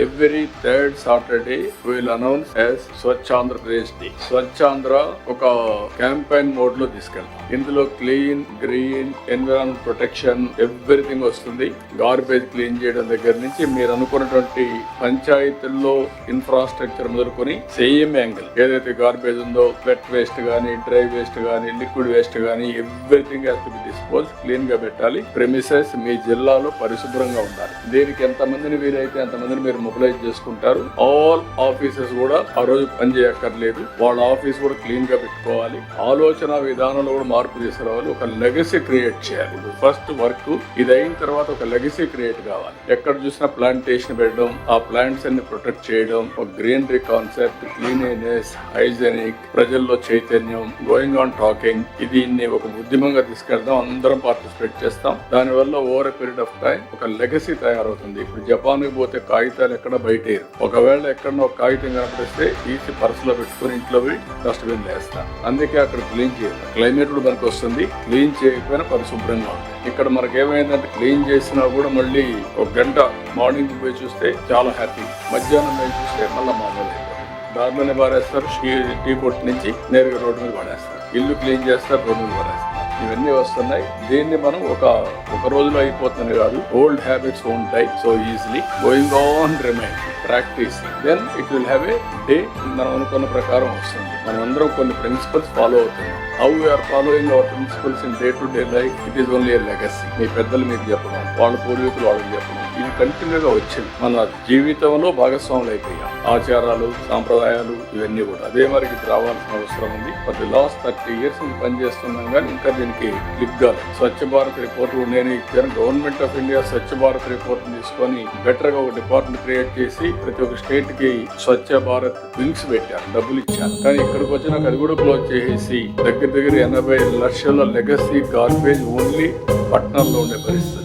Every third Saturday will announce as Swachh Andhra Pradesh day Swachhandhra ఒక campaign మోడ్లో తీసుకెళ్తాం. ఇందులో clean green environment protection everything వస్తుంది. Garbage clean చేయడం దగ్గర నుంచి మీరు అనుకున్నటువంటి పంచాయతీల్లో ఇన్ఫ్రాస్ట్రక్చర్ మొదలుకొని సేమ్ యాంగిల్ ఏదైతే గార్బేజ్ ఉందో వెట్ వేస్ట్ గానీ డ్రై వేస్ట్ గానీ లిక్విడ్ వేస్ట్ గానీ everything has to be dispose క్లీన్గా పెట్టాలి. ప్రెమిసెస్ మీ జిల్లాలో పరిశుభ్రంగా ఉండాలి. దీనికి ఎంత మందిని వీలైతే అంతమందిని మీరు మొబిలైజ్ చేసుకుంటారు. ఆల్ ఆఫీసెస్ కూడా ఆ రోజు పనిచేయక్కర్లేదు వాళ్ళ ఆఫీస్ కూడా క్లీన్గా పెట్టుకోవాలి. ఆలోచన విధానంలో కూడా మార్పు తీసుకురావాలి ఒక లెగసీ క్రియేట్ చేయాలి. ఫస్ట్ వర్క్ ఇది అయిన తర్వాత ఒక లెగసీ క్రియేట్ కావాలి. ఎక్కడ చూసినా ప్లాంటేషన్ పెట్టడం ఆ ప్లాంట్స్ అన్ని ప్రొటెక్ట్ చేయడం ఒక గ్రీనరీ కాన్సెప్ట్ క్లీనెస్ హైజెనిక్ ప్రజల్లో చైతన్యం గోయింగ్ ఆన్ టాకింగ్ ఇది ఒక ఉద్యమంగా తీసుకెళ్దాం అందరం పార్టిసిపేట్ చేస్తాం. దానివల్ల over a period of time ఒక లెగసీ తయారవుతుంది. ఇప్పుడు జపాన్కి పోతే కాగితాలు ఎక్కడ బయట ఒకవేళ ఎక్కడో ఒక కాగితం కనిపిస్తే తీసి పర్సులో పెట్టుకుని ఇంట్లో పోయి డస్ట్బిన్ వేస్తాం. అందుకే అక్కడ క్లీన్ చేయాలి క్లైమేట్ కూడా మనకు వస్తుంది. క్లీన్ చేయకపోయినా పరిశుభ్రంగా ఉంటుంది. ఇక్కడ మనకి ఏమైందంటే క్లీన్ చేసినా కూడా మళ్ళీ ఒక గంట మార్నింగ్ పోయి చూస్తే చాలా హ్యాపీ. మధ్యాహ్నం పోయి చూస్తే మళ్ళీ మామూలు దారిలోనే పారేస్తారు టీ- టీ కొట్టు నుంచి నేరుగా రోడ్డు మీద పడేస్తారు. ఇల్లు క్లీన్ చేస్తారు రోడ్డు మీద పడేస్తారు. ఇవన్నీ వస్తున్నాయి. దీన్ని మనం ఒక ఒక రోజులో అయిపోతుంది కాదు ఓల్డ్ హ్యాబిట్స్ ఉంటాయి so easily going on remain practice then it will have a day మనం అనుకున్న ప్రకారం వస్తుంది. మనం అందరం కొన్ని ప్రిన్సిపల్స్ ఫాలో అవుతున్నాం. How are following our principles in day to day life it is only legacy మీ పెద్దలు మీకు చెప్పడం. వాళ్ళ పూర్వీకులు వాళ్ళకి చెప్పడం. ఇది కంటిన్యూగా వచ్చింది. మన జీవితంలో భాగస్వాములు అయిపోయాం. ఆచారాలు సాంప్రదాయాలు ఇవన్నీ కూడా. అదే మరికి రావాల్సిన అవసరం ఉంది. బట్ లాస్ట్ థర్టీ ఇయర్స్ నుంచి పనిచేస్తున్నాం కానీ ఇంకా దీనికి క్లిక్ కాలేదు. స్వచ్ఛ భారత్ రిపోర్ట్ నేను ఇచ్చాను. Government of India Swachh Bharat report తీసుకొని బెటర్గా ఒక డిపార్ట్మెంట్ క్రియేట్ చేసి ప్రతి ఒక్క స్టేట్కి స్వచ్ఛ భారత్ వింగ్స్ పెట్టారు. డబ్బులు ఇచ్చారు. కానీ ఇక్కడికి వచ్చినాక అది కూడా క్లోజ్ చేసేసి దగ్గర దగ్గర ఎనభై లక్షల లెగసీ గార్బేజ్ ఓన్లీ పట్టణాల్లో ఉండే పరిస్థితి.